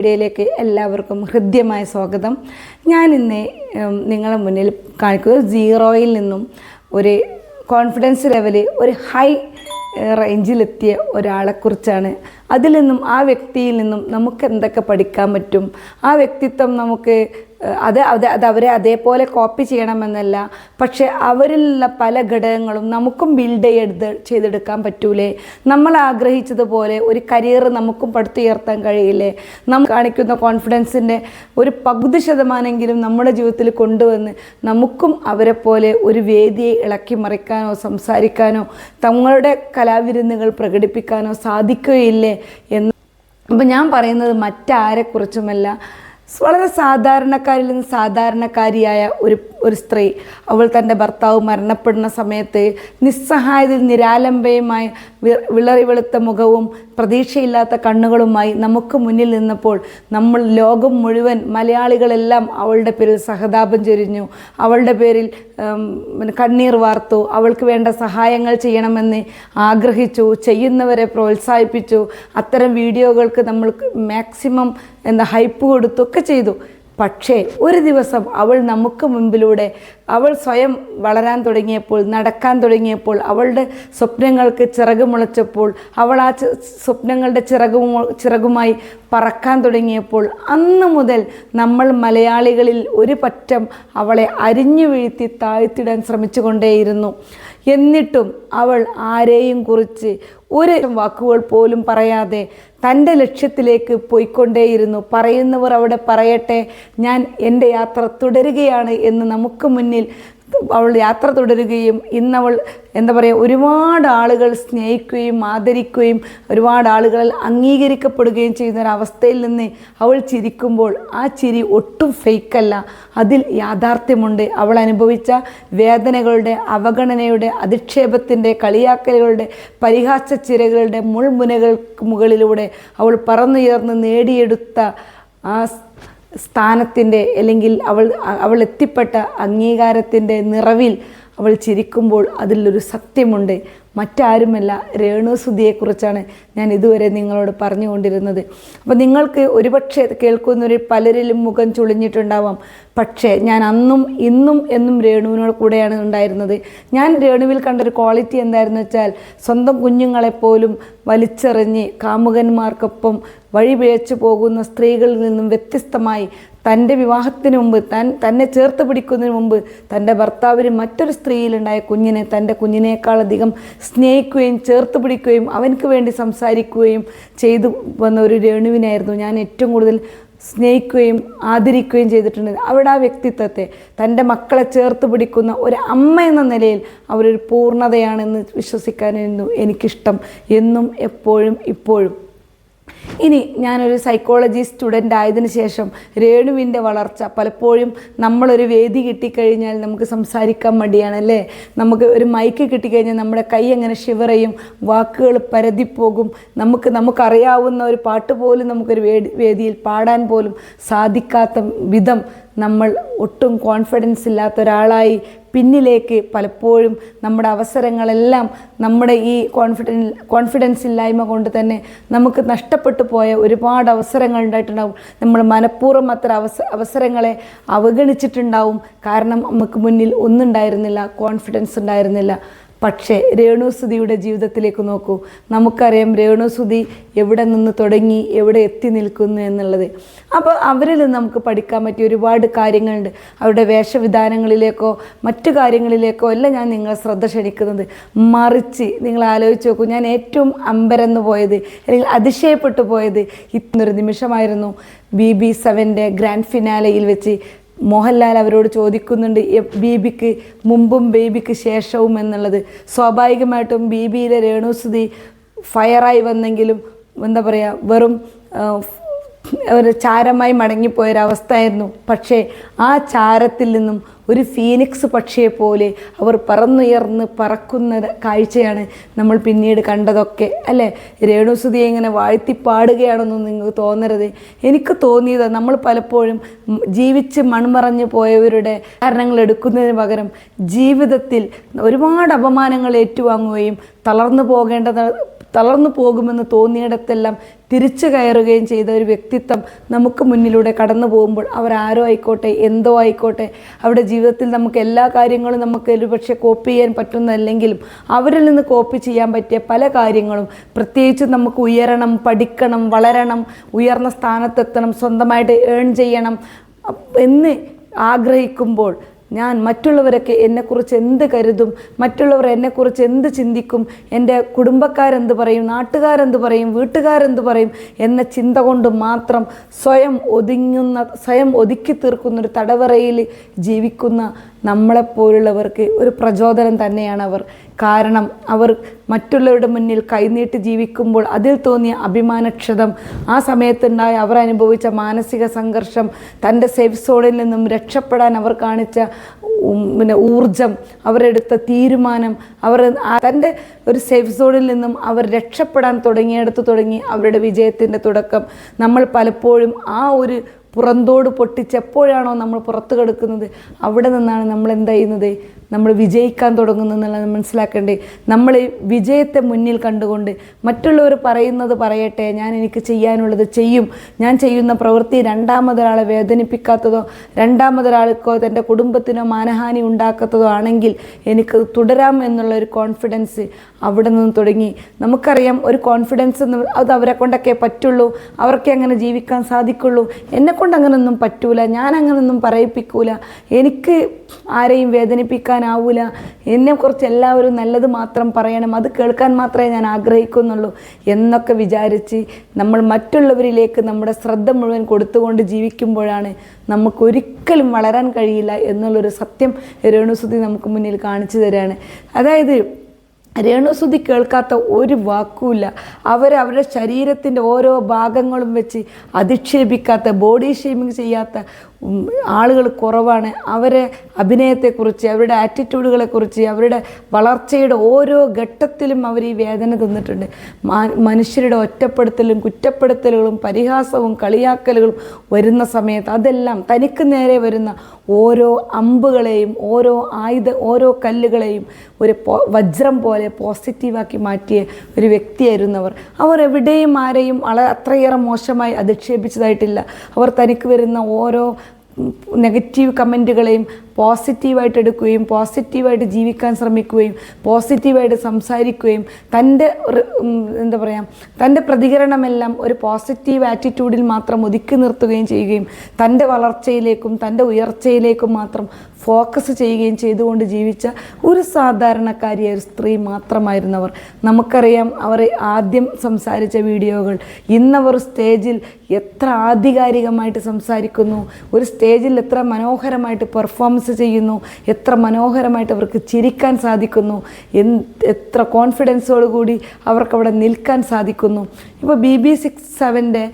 വീഡിയോയിലേക്ക് എല്ലാവർക്കും ഹൃദ്യമായ സ്വാഗതം. ഞാൻ ഇന്ന് നിങ്ങളുടെ മുന്നിൽ കാണിക്കുന്നത് സീറോയിൽ നിന്നും ഒരു കോൺഫിഡൻസ് ലെവൽ ഒരു ഹൈ റേഞ്ചിലെത്തിയ ഒരാളെക്കുറിച്ചാണ് അതിൽ നിന്നും ആ വ്യക്തിയിൽ നിന്നും നമുക്ക് എന്തൊക്കെ പഠിക്കാൻ പറ്റും? ആ വ്യക്തിത്വം നമുക്ക് അത് അത് അത് അവരെ അതേപോലെ കോപ്പി ചെയ്യണമെന്നല്ല. പക്ഷെ അവരിലുള്ള പല ഘടകങ്ങളും നമുക്കും ബിൽഡ് ചെയ്ത് ചെയ്തെടുക്കാൻ പറ്റൂലേ? നമ്മൾ ആഗ്രഹിച്ചതുപോലെ ഒരു കരിയർ നമുക്കും പടുത്തുയർത്താൻ കഴിയില്ലേ? നമ്മൾ കാണിക്കുന്ന കോൺഫിഡൻസിന്റെ ഒരു പകുതി ശതമാനമെങ്കിലും നമ്മുടെ ജീവിതത്തിൽ കൊണ്ടുവന്ന് നമുക്കും അവരെ പോലെ ഒരു വേദിയെ ഇളക്കി മറിക്കാനോ സംസാരിക്കാനോ തങ്ങളുടെ കലാവിരുന്നുകൾ പ്രകടിപ്പിക്കാനോ സാധിക്കുകയില്ലേ എന്ന്. അപ്പം ഞാൻ പറയുന്നത് മറ്റാരെക്കുറിച്ചുമല്ല. വളരെ സാധാരണക്കാരിൽ നിന്ന് സാധാരണക്കാരിയായ ഒരു ഒരു സ്ത്രീ. അവൾ തന്റെ ഭർത്താവ് മരണപ്പെടുന്ന സമയത്ത് നിസ്സഹായതയിൽ നിരാലംബയുമായി വിളറി വെളുത്ത മുഖവും പ്രതീക്ഷയില്ലാത്ത കണ്ണുകളുമായി നമുക്ക് മുന്നിൽ നിന്നപ്പോൾ നമ്മൾ ലോകം മുഴുവൻ മലയാളികളെല്ലാം അവളുടെ പേരിൽ സഹതാപം ചൊരിഞ്ഞു. അവളുടെ പേരിൽ കണ്ണീർ വാർത്തു. അവൾക്ക് വേണ്ട സഹായങ്ങൾ ചെയ്യണമെന്ന് ആഗ്രഹിച്ചു ചെയ്യുന്നവരെ പ്രോത്സാഹിപ്പിച്ചു. അത്തരം വീഡിയോകൾക്ക് നമ്മൾ മാക്സിമം എന്താ ഹൈപ്പ് കൊടുത്തൊക്കെ ചെയ്തു. പക്ഷേ ഒരു ദിവസം അവൾ നമുക്ക് മുമ്പിലൂടെ അവൾ സ്വയം വളരാൻ തുടങ്ങിയപ്പോൾ നടക്കാൻ തുടങ്ങിയപ്പോൾ അവളുടെ സ്വപ്നങ്ങൾക്ക് ചിറക് മുളച്ചപ്പോൾ അവൾ ആ സ്വപ്നങ്ങളുടെ ചിറകു ചിറകുമായി പറക്കാൻ തുടങ്ങിയപ്പോൾ അന്ന് മുതൽ നമ്മൾ മലയാളികളിൽ ഒരു പറ്റം അവളെ അരിഞ്ഞു വീഴ്ത്തി താഴ്ത്തിടാൻ ശ്രമിച്ചുകൊണ്ടേയിരുന്നു. എന്നിട്ടും അവൾ ആരെയും കുറിച്ച് ഒരു വാക്കുകൾ പോലും പറയാതെ തന്റെ ലക്ഷ്യത്തിലേക്ക് പോയിക്കൊണ്ടേയിരുന്നു. പറയുന്നവർ അവിടെ പറയട്ടെ ഞാൻ എന്റെ യാത്ര തുടരുകയാണ് എന്ന് നമുക്ക് മുന്നിൽ അവൾ യാത്ര തുടരുകയും ഇന്നവൾ എന്താ പറയുക ഒരുപാട് ആളുകൾ സ്നേഹിക്കുകയും ആദരിക്കുകയും ഒരുപാട് ആളുകൾ അംഗീകരിക്കപ്പെടുകയും ചെയ്യുന്ന ഒരവസ്ഥയിൽ നിന്ന് അവൾ ചിരിക്കുമ്പോൾ ആ ചിരി ഒട്ടും ഫേക്കല്ല. അതിൽ യാഥാർത്ഥ്യമുണ്ട്. അവൾ അനുഭവിച്ച വേദനകളുടെ അവഗണനയുടെ അധിക്ഷേപത്തിന്റെ കളിയാക്കലുകളുടെ പരിഹാസ ചിരകളുടെ മുൾമുനകൾക്ക് മുകളിലൂടെ അവൾ പറന്നുയർന്ന് നേടിയെടുത്ത ആ സ്ഥാനത്തിന്റെ അല്ലെങ്കിൽ അവൾ അവൾ എത്തിപ്പെട്ട അംഗീകാരത്തിന്റെ നിറവിൽ അവൾ ചിരിക്കുമ്പോൾ അതിലൊരു സത്യമുണ്ട്. മറ്റാരുമല്ല. രേണുസുതിയെക്കുറിച്ചാണ് ഞാൻ ഇതുവരെ നിങ്ങളോട് പറഞ്ഞുകൊണ്ടിരുന്നത്. അപ്പോൾ നിങ്ങൾക്ക് ഒരുപക്ഷെ കേൾക്കുന്നവർ പലരിലും മുഖം ചുളിഞ്ഞിട്ടുണ്ടാവാം. പക്ഷേ ഞാൻ അന്നും ഇന്നും എന്നും രേണുവിനോട് കൂടെയാണ് ഉണ്ടായിരുന്നത്. ഞാൻ രേണുവിൽ കണ്ടൊരു ക്വാളിറ്റി എന്തായിരുന്നു വെച്ചാൽ സ്വന്തം കുഞ്ഞുങ്ങളെപ്പോലും വലിച്ചെറിഞ്ഞ് കാമുകന്മാർക്കൊപ്പം വഴി പിഴച്ചു പോകുന്ന സ്ത്രീകളിൽ നിന്നും വ്യത്യസ്തമായി തന്റെ വിവാഹത്തിന് മുമ്പ് താൻ തന്നെ ചേർത്ത് പിടിക്കുന്നതിന് മുമ്പ് തന്റെ ഭർത്താവിന് മറ്റൊരു സ്ത്രീയിലുണ്ടായ കുഞ്ഞിനെ തന്റെ കുഞ്ഞിനേക്കാളധികം സ്നേഹിക്കുകയും ചേർത്ത് പിടിക്കുകയും അവനക്ക് വേണ്ടി സംസാരിക്കുകയും ചെയ്തു വന്ന ഒരു രേണുവിനായിരുന്നു ഞാൻ ഏറ്റവും കൂടുതൽ സ്നേഹിക്കുകയും ആദരിക്കുകയും ചെയ്തിട്ടുണ്ട്. അവിടെ ആ വ്യക്തിത്വത്തെ തന്റെ മക്കളെ ചേർത്ത് പിടിക്കുന്ന ഒരു അമ്മ എന്ന നിലയിൽ അവരൊരു പൂർണതയാണെന്ന് വിശ്വസിക്കാനായിരുന്നു എനിക്കിഷ്ടം. എന്നും എപ്പോഴും ഇപ്പോഴും. ഇനി ഞാനൊരു സൈക്കോളജി സ്റ്റുഡന്റ് ആയതിനു ശേഷം രേണുവിന്റെ വളർച്ച പലപ്പോഴും നമ്മളൊരു വേദി കിട്ടിക്കഴിഞ്ഞാൽ നമുക്ക് സംസാരിക്കാൻ മടിയാണല്ലേ നമുക്ക് ഒരു മൈക്ക് കിട്ടിക്കഴിഞ്ഞാൽ നമ്മുടെ കൈ അങ്ങനെ ഷിവറയും വാക്കുകൾ പരതിപ്പോകും. നമുക്ക് നമുക്കറിയാവുന്ന ഒരു പാട്ട് പോലും നമുക്കൊരു വേദി വേദിയിൽ പാടാൻ പോലും സാധിക്കാത്ത വിധം നമ്മൾ ഒട്ടും കോൺഫിഡൻസ് ഇല്ലാത്ത ഒരാളായി പിന്നിലേക്ക് പലപ്പോഴും നമ്മുടെ അവസരങ്ങളെല്ലാം നമ്മുടെ ഈ കോൺഫിഡൻ കോൺഫിഡൻസ് ഇല്ലായ്മ കൊണ്ട് തന്നെ നമുക്ക് നഷ്ടപ്പെട്ടു പോയ ഒരുപാട് അവസരങ്ങൾ ഉണ്ടായിട്ടുണ്ടാവും. നമ്മൾ മനഃപൂർവം അത്ര അവസ അവസരങ്ങളെ അവഗണിച്ചിട്ടുണ്ടാവും. കാരണം നമുക്ക് മുന്നിൽ ഒന്നുണ്ടായിരുന്നില്ല കോൺഫിഡൻസ് ഉണ്ടായിരുന്നില്ല. പക്ഷേ രേണുസുതിയുടെ ജീവിതത്തിലേക്ക് നോക്കൂ. നമുക്കറിയാം രേണുസുതി എവിടെ നിന്ന് തുടങ്ങി എവിടെ എത്തി നിൽക്കുന്നു എന്നുള്ളത്. അപ്പോൾ അവരിൽ നിന്ന് നമുക്ക് പഠിക്കാൻ പറ്റിയ ഒരുപാട് കാര്യങ്ങളുണ്ട്. അവരുടെ വേഷവിധാനങ്ങളിലേക്കോ മറ്റു കാര്യങ്ങളിലേക്കോ അല്ല ഞാൻ നിങ്ങളെ ശ്രദ്ധ ക്ഷണിക്കുന്നത് മറിച്ച് നിങ്ങൾ ആലോചിച്ച് നോക്കൂ ഞാൻ ഏറ്റവും അമ്പരന്ന് പോയത് അല്ലെങ്കിൽ അതിശയപ്പെട്ടു പോയത് ഇന്നൊരു നിമിഷമായിരുന്നു ബി ബി സെവന്റെ ഗ്രാൻഡ് ഫിനാലയിൽ വെച്ച് മോഹൻലാൽ അവരോട് ചോദിക്കുന്നുണ്ട് ബീബിക്ക് മുമ്പും ബേബിക്ക് ശേഷവും എന്നുള്ളത്. സ്വാഭാവികമായിട്ടും ബീബിയിലെ രേണുസുതി ഫയറായി വന്നെങ്കിലും എന്താ പറയുക വെറും ഒരു ചാരമായി മടങ്ങിപ്പോയൊരവസ്ഥയായിരുന്നു. പക്ഷേ ആ ചാരത്തിൽ നിന്നും ഒരു ഫീനിക്സ് പക്ഷിയെ പോലെ അവർ പറന്നുയർന്ന് പറക്കുന്ന കാഴ്ചയാണ് നമ്മൾ പിന്നീട് കണ്ടതൊക്കെ അല്ലേ? രേണുസുതിയെ ഇങ്ങനെ വാഴ്ത്തിപ്പാടുകയാണെന്നൊന്നും നിങ്ങൾക്ക് തോന്നരുത്. എനിക്ക് തോന്നിയത് നമ്മൾ പലപ്പോഴും ജീവിച്ച് മൺമറഞ്ഞു പോയവരുടെ കാരണങ്ങൾ എടുക്കുന്നതിന് പകരം ജീവിതത്തിൽ ഒരുപാട് അപമാനങ്ങൾ ഏറ്റുവാങ്ങുകയും തളർന്നു പോകേണ്ടത് തളർന്നു പോകുമെന്ന് തോന്നിയിടത്തെല്ലാം തിരിച്ചു കയറുകയും ചെയ്ത ഒരു വ്യക്തിത്വം നമുക്ക് മുന്നിലൂടെ കടന്നു പോകുമ്പോൾ അവരാരോ ആയിക്കോട്ടെ എന്തോ ആയിക്കോട്ടെ അവരുടെ ജീവിതത്തിൽ നമുക്ക് എല്ലാ കാര്യങ്ങളും നമുക്ക് ഒരുപക്ഷെ കോപ്പി ചെയ്യാൻ പറ്റുന്നതല്ലെങ്കിലും അവരിൽ നിന്ന് കോപ്പി ചെയ്യാൻ പറ്റിയ പല കാര്യങ്ങളും പ്രത്യേകിച്ച് നമുക്ക് ഉയരണം പഠിക്കണം വളരണം ഉയർന്ന സ്ഥാനത്തെത്തണം സ്വന്തമായിട്ട് ഏൺ ചെയ്യണം എന്ന് ആഗ്രഹിക്കുമ്പോൾ ഞാൻ മറ്റുള്ളവരൊക്കെ എന്നെക്കുറിച്ച് എന്ത് കരുതും മറ്റുള്ളവർ എന്നെക്കുറിച്ച് എന്ത് ചിന്തിക്കും എന്റെ കുടുംബക്കാരെന്ത് പറയും നാട്ടുകാരെന്ത് പറയും വീട്ടുകാരെന്ത് പറയും എന്ന ചിന്ത കൊണ്ട് മാത്രം സ്വയം ഒതുങ്ങുന്ന സ്വയം ഒതുക്കി തീർക്കുന്ന ഒരു തടവറയിൽ ജീവിക്കുന്ന നമ്മളെപ്പോലുള്ളവർക്ക് ഒരു പ്രചോദനം തന്നെയാണ് അവർ. കാരണം അവർ മറ്റുള്ളവരുടെ മുന്നിൽ കൈനീട്ടി ജീവിക്കുമ്പോൾ അതിൽ തോന്നിയ അഭിമാനക്ഷതം ആ സമയത്തുണ്ടായ അവർ അനുഭവിച്ച മാനസിക സംഘർഷം തന്റെ സേഫ് സോണിൽ നിന്നും രക്ഷപ്പെടാൻ അവർ കാണിച്ച പിന്നെ ഊർജം അവരെടുത്ത തീരുമാനം അവർ തന്റെ ഒരു സേഫ് സോണിൽ നിന്നും അവർ രക്ഷപ്പെടാൻ തുടങ്ങിയെടുത്ത് തുടങ്ങി അവരുടെ വിജയത്തിന്റെ തുടക്കം. നമ്മൾ പലപ്പോഴും ആ ഒരു പുറന്തോട് പൊട്ടിച്ചെപ്പോഴാണോ നമ്മൾ പുറത്തു കിടക്കുന്നത് അവിടെ നിന്നാണ് നമ്മൾ എന്ത് ചെയ്യുന്നത്? നമ്മൾ വിജയിക്കാൻ തുടങ്ങുന്നു എന്നുള്ളത് മനസ്സിലാക്കണ്ടേ. നമ്മൾ വിജയത്തെ മുന്നിൽ കണ്ടുകൊണ്ട് മറ്റുള്ളവർ പറയുന്നത് പറയട്ടെ ഞാൻ എനിക്ക് ചെയ്യാനുള്ളത് ചെയ്യും. ഞാൻ ചെയ്യുന്ന പ്രവൃത്തി രണ്ടാമതൊരാളെ വേദനിപ്പിക്കാത്തതോ രണ്ടാമതൊരാൾക്കോ തന്റെ കുടുംബത്തിനോ മാനഹാനി ഉണ്ടാക്കാത്തതോ ആണെങ്കിൽ എനിക്ക് തുടരാം എന്നുള്ള ഒരു കോൺഫിഡൻസ് അവിടെ നിന്ന് തുടങ്ങി. നമുക്കറിയാം ഒരു കോൺഫിഡൻസ് എന്ന് അത് അവരെ കൊണ്ടൊക്കെ പറ്റുള്ളൂ. അവർക്ക് അങ്ങനെ ജീവിക്കാൻ സാധിക്കുള്ളൂ. എന്നെക്കൊണ്ട് കൊണ്ട് അങ്ങനൊന്നും പറ്റൂല. ഞാൻ പറയിപ്പിക്കൂല. എനിക്ക് ആരെയും വേദനിപ്പിക്കാനാവൂല എന്നെക്കുറിച്ച് എല്ലാവരും നല്ലത് മാത്രം പറയണം. അത് കേൾക്കാൻ മാത്രമേ ഞാൻ ആഗ്രഹിക്കുന്നുള്ളൂ എന്നൊക്കെ വിചാരിച്ച് നമ്മൾ മറ്റുള്ളവരിലേക്ക് നമ്മുടെ ശ്രദ്ധ മുഴുവൻ കൊടുത്തുകൊണ്ട് ജീവിക്കുമ്പോഴാണ് നമുക്കൊരിക്കലും വളരാൻ കഴിയില്ല എന്നുള്ളൊരു സത്യം രേണുസുതി നമുക്ക് മുന്നിൽ കാണിച്ചു തരാണ്. അതായത് രേണുസുതി കേൾക്കാത്ത ഒരു വാക്കുമില്ല. അവർ അവരുടെ ശരീരത്തിന്റെ ഓരോ ഭാഗങ്ങളും വെച്ച് അധിക്ഷേപിക്കാത്ത ബോഡി ഷേമിങ് ചെയ്യാത്ത ആളുകൾ കുറവാണ്. അവരെ അഭിനയത്തെക്കുറിച്ച് അവരുടെ ആറ്റിറ്റ്യൂഡുകളെക്കുറിച്ച് അവരുടെ വളർച്ചയുടെ ഓരോ ഘട്ടത്തിലും അവർ ഈ വേദന തന്നിട്ടുണ്ട്. മനുഷ്യരുടെ ഒറ്റപ്പെടുത്തലും കുറ്റപ്പെടുത്തലുകളും പരിഹാസവും കളിയാക്കലുകളും വരുന്ന സമയത്ത് അതെല്ലാം തനിക്ക് നേരെ വരുന്ന ഓരോ അമ്പുകളെയും ഓരോ ആയുധ ഓരോ കല്ലുകളെയും ഒരു വജ്രം പോലെ പോസിറ്റീവാക്കി മാറ്റിയ ഒരു വ്യക്തിയായിരുന്നു അവർ അവർ എവിടെയും ആരെയും വളരെ അത്രയേറെ മോശമായി അധിക്ഷേപിച്ചതായിട്ടില്ല. അവർ തനിക്ക് വരുന്ന ഓരോ നെഗറ്റീവ് കമന്റുകളെയും പോസിറ്റീവായിട്ട് എടുക്കുകയും പോസിറ്റീവായിട്ട് ജീവിക്കാൻ ശ്രമിക്കുകയും പോസിറ്റീവായിട്ട് സംസാരിക്കുകയും തന്റെ എന്താ പറയുക തന്റെ പ്രതികരണമെല്ലാം ഒരു പോസിറ്റീവ് ആറ്റിറ്റ്യൂഡിൽ മാത്രം ഒതുക്കി നിർത്തുകയും ചെയ്യുകയും തന്റെ വളർച്ചയിലേക്കും തന്റെ ഉയർച്ചയിലേക്കും മാത്രം ഫോക്കസ് ചെയ്യുകയും ചെയ്തുകൊണ്ട് ജീവിച്ച ഒരു സാധാരണക്കാരിയായ ഒരു സ്ത്രീ മാത്രമായിരുന്നവർ. നമുക്കറിയാം അവർ ആദ്യം സംസാരിച്ച വീഡിയോകൾ ഇന്നവർ സ്റ്റേജിൽ എത്ര ആധികാരികമായിട്ട് സംസാരിക്കുന്നു ഒരു സ്റ്റേജിൽ എത്ര മനോഹരമായിട്ട് പെർഫോമൻസ് ചെയ്യുന്നു. എത്ര മനോഹരമായിട്ട് അവർക്ക് ചിരിക്കാൻ സാധിക്കുന്നു. എത്ര കോൺഫിഡൻസോടുകൂടി അവർക്കവിടെ നിൽക്കാൻ സാധിക്കുന്നു. ഇപ്പോൾ ബി ബി സിക്സ് സെവന്റെ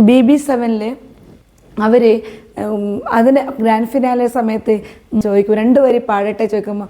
ബി ബി സെവനിൽ അവർ അതിന് ഗ്രാൻഡ് ഫിനാലെ സമയത്ത് ചോദിക്കും രണ്ട് വരി പാടട്ടെ? ചോദിക്കുമ്പോൾ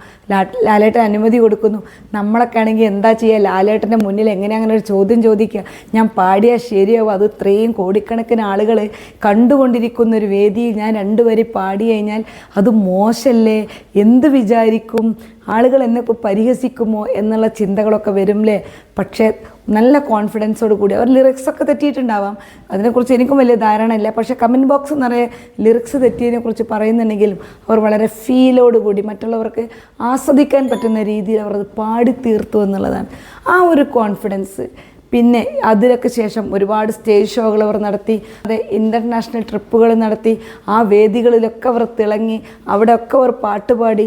ലാലേട്ടൻ അനുമതി കൊടുക്കുന്നു. നമ്മളൊക്കെ ആണെങ്കിൽ എന്താ ചെയ്യുക ലാലേട്ടന്റെ മുന്നിൽ എങ്ങനെ അങ്ങനെ ഒരു ചോദ്യം ചോദിക്കുക? ഞാൻ പാടിയാൽ ശരിയാവും. അത് ഇത്രയും കോടിക്കണക്കിന് ആളുകൾ കണ്ടുകൊണ്ടിരിക്കുന്ന ഒരു വേദിയിൽ ഞാൻ രണ്ട് വരി പാടി കഴിഞ്ഞാൽ അത് മോശമല്ലേ എന്ത് വിചാരിക്കും? ആളുകൾ എന്നെ പരിഹസിക്കുമോ എന്നുള്ള ചിന്തകളൊക്കെ വരുമല്ലേ പക്ഷേ നല്ല കോൺഫിഡൻസോട് കൂടി. അവർ ലിറിക്സൊക്കെ തെറ്റിയിട്ടുണ്ടാവാം. അതിനെക്കുറിച്ച് എനിക്കും വലിയ ധാരണയില്ല. പക്ഷേ കമന്റ് ബോക്സ് നിറയെ ലിറിക്സ് തെറ്റിയതിനെ കുറിച്ച് പറയുന്നുണ്ടെങ്കിലും അവർ വളരെ ഫീലോട് കൂടി മറ്റുള്ളവർക്ക് ആസ്വദിക്കാൻ പറ്റുന്ന രീതിയിൽ അവർ അത് പാടി തീർത്തു എന്നുള്ളതാണ്. ആ ഒരു കോൺഫിഡൻസ് പിന്നെ അതിനൊക്കെ ശേഷം ഒരുപാട് സ്റ്റേജ് ഷോകൾ അവർ നടത്തി അത് ഇന്റർനാഷണൽ ട്രിപ്പുകൾ നടത്തി ആ വേദികളിലൊക്കെ അവർ തിളങ്ങി അവിടെയൊക്കെ അവർ പാട്ടുപാടി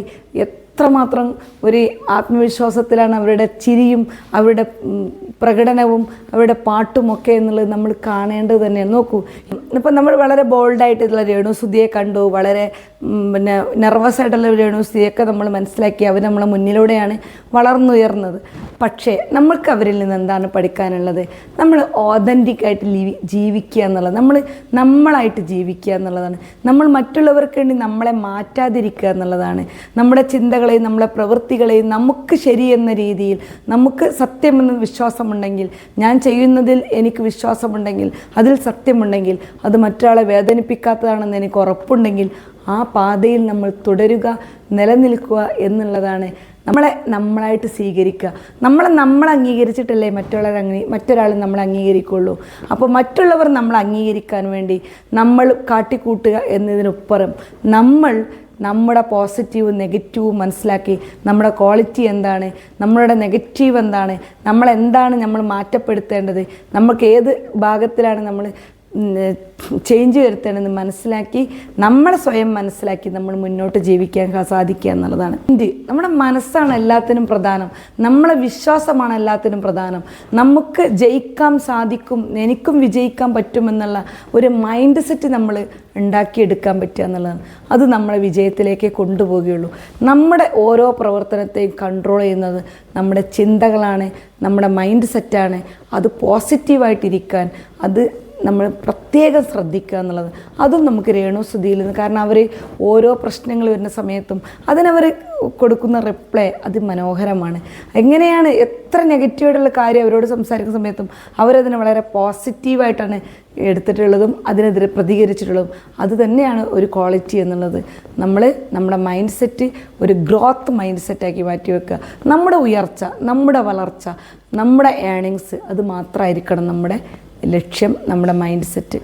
എത്രമാത്രം ഒരു ആത്മവിശ്വാസത്തിലാണ് അവരുടെ ചിരിയും അവരുടെ പ്രകടനവും അവരുടെ പാട്ടുമൊക്കെ എന്നുള്ളത് നമ്മൾ കാണേണ്ടത് തന്നെയാണ്. നോക്കൂ ഇപ്പം നമ്മൾ വളരെ ബോൾഡായിട്ടുള്ള രേണുസുതിയെ കണ്ടു വളരെ പിന്നെ നെർവസ് ആയിട്ടുള്ള രേണുസുതിയൊക്കെ നമ്മൾ മനസ്സിലാക്കി അവർ നമ്മളെ മുന്നിലൂടെയാണ് വളർന്നുയർന്നത്. പക്ഷേ നമ്മൾക്ക് അവരിൽ നിന്ന് എന്താണ് പഠിക്കാനുള്ളത്? നമ്മൾ ഓതന്റിക് ആയിട്ട് ജീവിക്കുക എന്നുള്ളത് നമ്മൾ നമ്മളായിട്ട് ജീവിക്കുക എന്നുള്ളതാണ്. നമ്മൾ മറ്റുള്ളവർക്ക് വേണ്ടി നമ്മളെ മാറ്റാതിരിക്കുക എന്നുള്ളതാണ്. നമ്മുടെ ചിന്തകളെയും നമ്മളെ പ്രവൃത്തികളെയും നമുക്ക് ശരിയെന്ന രീതിയിൽ നമുക്ക് സത്യമെന്ന് വിശ്വാസമുണ്ടെങ്കിൽ ഞാൻ ചെയ്യുന്നതിൽ എനിക്ക് വിശ്വാസമുണ്ടെങ്കിൽ അതിൽ സത്യമുണ്ടെങ്കിൽ അത് മറ്റൊരാളെ വേദനിപ്പിക്കാത്തതാണെന്ന് എനിക്ക് ഉറപ്പുണ്ടെങ്കിൽ ആ പാതയിൽ നമ്മൾ തുടരുക നിലനിൽക്കുക എന്നുള്ളതാണ് നമ്മളെ നമ്മളായിട്ട് സ്വീകരിക്കുക. നമ്മളെ നമ്മൾ അംഗീകരിച്ചിട്ടല്ലേ മറ്റുള്ളവർ അംഗീ മറ്റൊരാൾ നമ്മൾ അംഗീകരിക്കുള്ളൂ. അപ്പോൾ മറ്റുള്ളവർ നമ്മൾ അംഗീകരിക്കാൻ വേണ്ടി നമ്മൾ കാട്ടിക്കൂട്ടുക എന്നതിനപ്പുറം നമ്മൾ നമ്മുടെ പോസിറ്റീവും നെഗറ്റീവും മനസ്സിലാക്കി നമ്മുടെ ക്വാളിറ്റി എന്താണ് നമ്മളുടെ നെഗറ്റീവ് എന്താണ് നമ്മളെന്താണ് നമ്മൾ മാറ്റപ്പെടുത്തേണ്ടത് നമുക്ക് ഏത് ഭാഗത്തിലാണ് നമ്മൾ ചേഞ്ച് വരുത്തണമെന്ന് മനസ്സിലാക്കി നമ്മളെ സ്വയം മനസ്സിലാക്കി നമ്മൾ മുന്നോട്ട് ജീവിക്കാൻ സാധിക്കുക എന്നുള്ളതാണ്. നമ്മുടെ മനസ്സാണ് എല്ലാത്തിനും പ്രധാനം. നമ്മളെ വിശ്വാസമാണ് എല്ലാത്തിനും പ്രധാനം. നമുക്ക് ജയിക്കാൻ സാധിക്കും എനിക്കും വിജയിക്കാൻ പറ്റുമെന്നുള്ള ഒരു മൈൻഡ് സെറ്റ് നമ്മൾ ഉണ്ടാക്കിയെടുക്കാൻ പറ്റുക എന്നുള്ളതാണ്. അത് നമ്മളെ വിജയത്തിലേക്ക് കൊണ്ടുപോവുകയുള്ളൂ. നമ്മുടെ ഓരോ പ്രവർത്തനത്തെയും കൺട്രോൾ ചെയ്യുന്നത് നമ്മുടെ ചിന്തകളാണ് നമ്മുടെ മൈൻഡ് സെറ്റാണ് അത് പോസിറ്റീവായിട്ടിരിക്കാൻ അത് നമ്മൾ പ്രത്യേകം ശ്രദ്ധിക്കുക എന്നുള്ളത്. അതും നമുക്ക് രേണുസ്തുതിയിൽ നിന്ന് കാരണം അവർ ഓരോ പ്രശ്നങ്ങൾ വരുന്ന സമയത്തും അതിനവർ കൊടുക്കുന്ന റിപ്ലൈ അതിമനോഹരമാണ്. എങ്ങനെയാണ് എത്ര നെഗറ്റീവായിട്ടുള്ള കാര്യം അവരോട് സംസാരിക്കുന്ന സമയത്തും അവരതിനെ വളരെ പോസിറ്റീവായിട്ടാണ് എടുത്തിട്ടുള്ളതും അതിനെതിരെ പ്രതികരിച്ചിട്ടുള്ളതും. അത് തന്നെയാണ് ഒരു ക്വാളിറ്റി എന്നുള്ളത്. നമ്മൾ നമ്മുടെ മൈൻഡ് സെറ്റ് ഒരു ഗ്രോത്ത് മൈൻഡ് സെറ്റാക്കി മാറ്റി വെക്കുക. നമ്മുടെ ഉയർച്ച നമ്മുടെ വളർച്ച നമ്മുടെ ഏണിങ്സ് അത് മാത്രമായിരിക്കണം നമ്മുടെ ലക്ഷ്യം നമ്മുടെ മൈൻഡ് സെറ്റ്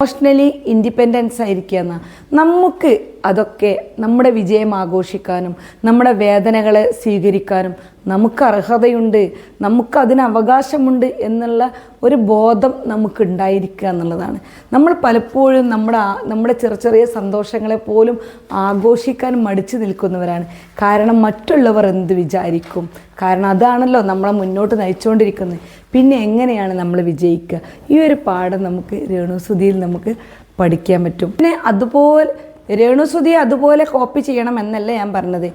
ഇമോഷണലി ഇൻഡിപെൻഡൻസ് ആയിരിക്കുക എന്ന നമുക്ക് അതൊക്കെ നമ്മുടെ വിജയം ആഘോഷിക്കാനും നമ്മുടെ വേദനകളെ സ്വീകരിക്കാനും നമുക്ക് അർഹതയുണ്ട് നമുക്ക് അതിന് അവകാശമുണ്ട് എന്നുള്ള ഒരു ബോധം നമുക്ക് ഉണ്ടായിരിക്കുക എന്നുള്ളതാണ്. നമ്മൾ പലപ്പോഴും നമ്മുടെ നമ്മുടെ ചെറിയ ചെറിയ സന്തോഷങ്ങളെ പോലും ആഘോഷിക്കാൻ മടിച്ചു നിൽക്കുന്നവരാണ്. കാരണം മറ്റുള്ളവർ എന്ത് വിചാരിക്കും? കാരണം അതാണല്ലോ നമ്മളെ മുന്നോട്ട് നയിച്ചുകൊണ്ടിരിക്കുന്നത്. പിന്നെ എങ്ങനെയാണ് നമ്മൾ വിജയിക്കുക? ഈ ഒരു പാഠം നമുക്ക് രേണുസുതിയിൽ നമുക്ക് പഠിക്കാൻ പറ്റും. പിന്നെ അതുപോലെ രേണുസുതിയെ അതുപോലെ കോപ്പി ചെയ്യണം എന്നല്ല ഞാൻ പറഞ്ഞത്.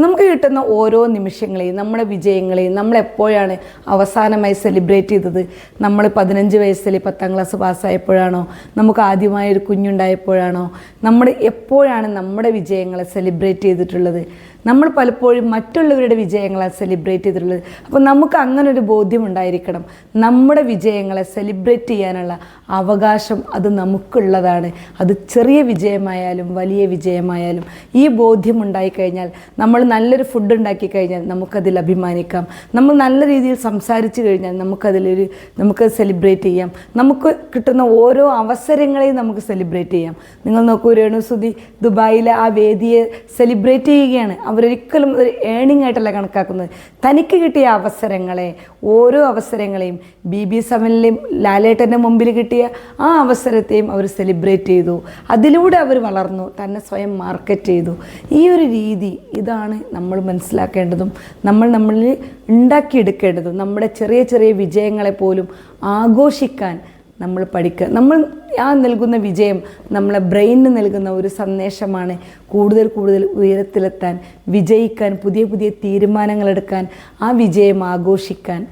നമുക്ക് കിട്ടുന്ന ഓരോ നിമിഷങ്ങളെയും നമ്മുടെ വിജയങ്ങളെയും നമ്മൾ എപ്പോഴാണ് അവസാനമായി സെലിബ്രേറ്റ് ചെയ്തത്? നമ്മൾ പതിനഞ്ച് വയസ്സിൽ പത്താം ക്ലാസ് പാസ്സായപ്പോഴാണോ നമുക്ക് ആദ്യമായി ഒരു കുഞ്ഞുണ്ടായപ്പോഴാണോ? നമ്മൾ എപ്പോഴാണ് നമ്മുടെ വിജയങ്ങളെ സെലിബ്രേറ്റ് ചെയ്തിട്ടുള്ളത്? നമ്മൾ പലപ്പോഴും മറ്റുള്ളവരുടെ വിജയങ്ങളെ സെലിബ്രേറ്റ് ചെയ്തിട്ടുള്ളത്. അപ്പോൾ നമുക്ക് അങ്ങനെ ഒരു ബോധ്യം ഉണ്ടായിരിക്കണം നമ്മുടെ വിജയങ്ങളെ സെലിബ്രേറ്റ് ചെയ്യാനുള്ള അവകാശം അത് നമുക്കുള്ളതാണ്. അത് ചെറിയ വിജയമായാലും വലിയ വിജയമായാലും ഈ ബോധ്യം ഉണ്ടായിക്കഴിഞ്ഞാൽ നമ്മൾ നല്ലൊരു ഫുഡ് ഉണ്ടാക്കി കഴിഞ്ഞാൽ നമുക്കതിൽ അഭിമാനിക്കാം. നമ്മൾ നല്ല രീതിയിൽ സംസാരിച്ച് കഴിഞ്ഞാൽ നമുക്കതിലൊരു നമുക്ക് സെലിബ്രേറ്റ് ചെയ്യാം. നമുക്ക് കിട്ടുന്ന ഓരോ അവസരങ്ങളെയും നമുക്ക് സെലിബ്രേറ്റ് ചെയ്യാം. നിങ്ങൾ നോക്കൂ രേണുസുതി ദുബായിലെ ആ വേദിയെ സെലിബ്രേറ്റ് ചെയ്യുകയാണ്. അവരൊരിക്കലും ഒരു ഏണിംഗ് ആയിട്ടല്ല കണക്കാക്കുന്നത്. തനിക്ക് കിട്ടിയ അവസരങ്ങളെ ഓരോ അവസരങ്ങളെയും ബി ബി സെവനിലെയും ലാലേട്ടന്റെ മുമ്പിൽ കിട്ടിയ ആ അവസരത്തെയും അവർ സെലിബ്രേറ്റ് ചെയ്തു. അതിലൂടെ അവർ വളർന്നു തന്നെ സ്വയം മാർക്കറ്റ് ചെയ്തു. ഈ ഒരു രീതി ഇതാണ് നമ്മൾ മനസ്സിലാക്കേണ്ടതും. നമ്മൾ നമ്മളിൽ ഉണ്ടാക്കിയെടുക്കേണ്ടതും. നമ്മുടെ ചെറിയ ചെറിയ വിജയങ്ങളെ പോലും ആഘോഷിക്കാൻ നമ്മൾ പഠിക്കുക. നമ്മൾ ആ നൽകുന്ന വിജയം നമ്മളെ ബ്രെയിനിന് നൽകുന്ന ഒരു സന്ദേശമാണ് കൂടുതൽ കൂടുതൽ ഉയരത്തിലെത്താൻ വിജയിക്കാൻ പുതിയ പുതിയ തീരുമാനങ്ങളെടുക്കാൻ ആ വിജയം ആഘോഷിക്കാൻ.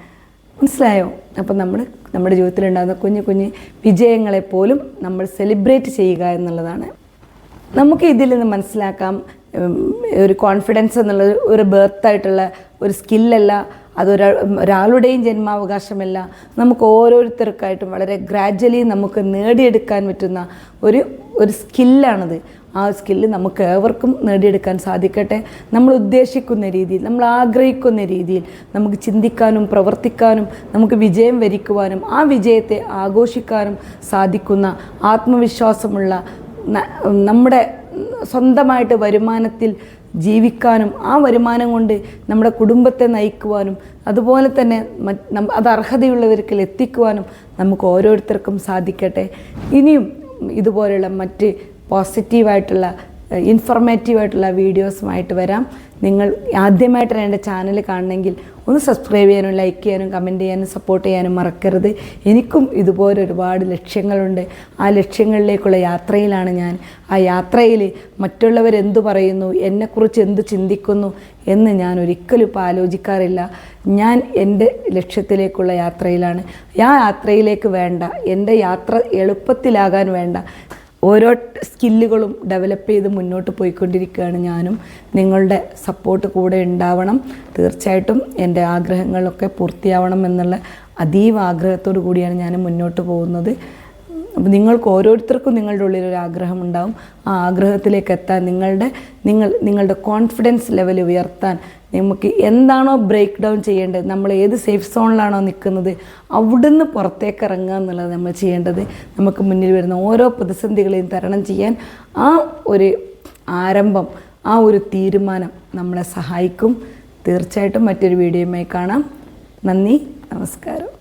മനസ്സിലായോ? അപ്പം നമ്മൾ നമ്മുടെ ജീവിതത്തിലുണ്ടാകുന്ന കുഞ്ഞു കുഞ്ഞു വിജയങ്ങളെ പോലും നമ്മൾ സെലിബ്രേറ്റ് ചെയ്യുക എന്നുള്ളതാണ്. നമുക്ക് ഇതിൽ നിന്ന് മനസ്സിലാക്കാം ഒരു കോൺഫിഡൻസ് എന്നുള്ള ഒരു ബർത്തായിട്ടുള്ള ഒരു സ്കില്ലല്ല അതൊരാ ഒരാളുടെയും ജന്മാവകാശമല്ല. നമുക്ക് ഓരോരുത്തർക്കായിട്ടും വളരെ ഗ്രാജ്വലി നമുക്ക് നേടിയെടുക്കാൻ പറ്റുന്ന ഒരു ഒരു സ്കില്ലാണത് ആ സ്കില്ല് നമുക്ക് ഏവർക്കും നേടിയെടുക്കാൻ സാധിക്കട്ടെ. നമ്മൾ ഉദ്ദേശിക്കുന്ന രീതിയിൽ നമ്മൾ ആഗ്രഹിക്കുന്ന രീതിയിൽ നമുക്ക് ചിന്തിക്കാനും പ്രവർത്തിക്കാനും നമുക്ക് വിജയം വരിക്കുവാനും ആ വിജയത്തെ ആഘോഷിക്കാനും സാധിക്കുന്ന ആത്മവിശ്വാസമുള്ള നമ്മുടെ സ്വന്തമായിട്ട് വരുമാനത്തിൽ ജീവിക്കാനും ആ വരുമാനം കൊണ്ട് നമ്മുടെ കുടുംബത്തെ നയിക്കുവാനും അതുപോലെ തന്നെ അത് അർഹതയുള്ളവർക്ക് എത്തിക്കുവാനും നമുക്ക് ഓരോരുത്തർക്കും സാധിക്കട്ടെ. ഇനിയും ഇതുപോലെയുള്ള മറ്റ് പോസിറ്റീവായിട്ടുള്ള ഇൻഫർമേറ്റീവായിട്ടുള്ള വീഡിയോസുമായിട്ട് വരാം. നിങ്ങൾ ആദ്യമായിട്ടാണ് എന്റെ ചാനൽ കാണണമെങ്കിൽ ഒന്ന് സബ്സ്ക്രൈബ് ചെയ്യാനും ലൈക്ക് ചെയ്യാനും കമന്റ് ചെയ്യാനും സപ്പോർട്ട് ചെയ്യാനും മറക്കരുത്. എനിക്കും ഇതുപോലെ ഒരുപാട് ലക്ഷ്യങ്ങളുണ്ട്. ആ ലക്ഷ്യങ്ങളിലേക്കുള്ള യാത്രയിലാണ് ഞാൻ. ആ യാത്രയിൽ മറ്റുള്ളവരെന്തു പറയുന്നു എന്നെക്കുറിച്ച് എന്ത് ചിന്തിക്കുന്നു എന്ന് ഞാൻ ഒരിക്കലും ഇപ്പോൾ ആലോചിക്കാറില്ല. ഞാൻ എന്റെ ലക്ഷ്യത്തിലേക്കുള്ള യാത്രയിലാണ്. ആ യാത്രയിലേക്ക് വേണ്ട എന്റെ യാത്ര എളുപ്പത്തിലാകാൻ വേണ്ട. ഓരോ സ്കില്ലുകളും ഡെവലപ്പ് ചെയ്ത് മുന്നോട്ട് പോയിക്കൊണ്ടിരിക്കുകയാണ് ഞാനും. നിങ്ങളുടെ സപ്പോർട്ട് കൂടെ ഉണ്ടാവണം. തീർച്ചയായിട്ടും എന്റെ ആഗ്രഹങ്ങളൊക്കെ പൂർത്തിയാവണം എന്നുള്ള അതീവ ആഗ്രഹത്തോടു കൂടിയാണ് ഞാൻ മുന്നോട്ട് പോകുന്നത്. അപ്പോൾ നിങ്ങൾക്ക് ഓരോരുത്തർക്കും നിങ്ങളുടെ ഉള്ളിൽ ഒരു ആഗ്രഹം ഉണ്ടാവും. ആ ആഗ്രഹത്തിലേക്ക് എത്താൻ നിങ്ങളുടെ നിങ്ങൾ നിങ്ങളുടെ കോൺഫിഡൻസ് ലെവൽ ഉയർത്താൻ നമുക്ക് എന്താണോ ബ്രേക്ക് ഡൗൺ ചെയ്യേണ്ടത് നമ്മൾ ഏത് സേഫ് സോണിലാണോ നിൽക്കുന്നത് അവിടുന്ന് പുറത്തേക്ക് ഇറങ്ങുക എന്നുള്ളത് നമ്മൾ ചെയ്യേണ്ടത് നമുക്ക് മുന്നിൽ വരുന്ന ഓരോ പ്രതിസന്ധികളെയും തരണം ചെയ്യാൻ ആ ഒരു ആരംഭം ആ ഒരു തീരുമാനം നമ്മളെ സഹായിക്കും. തീർച്ചയായിട്ടും മറ്റൊരു വീഡിയോയുമായി കാണാം. നന്ദി നമസ്കാരം.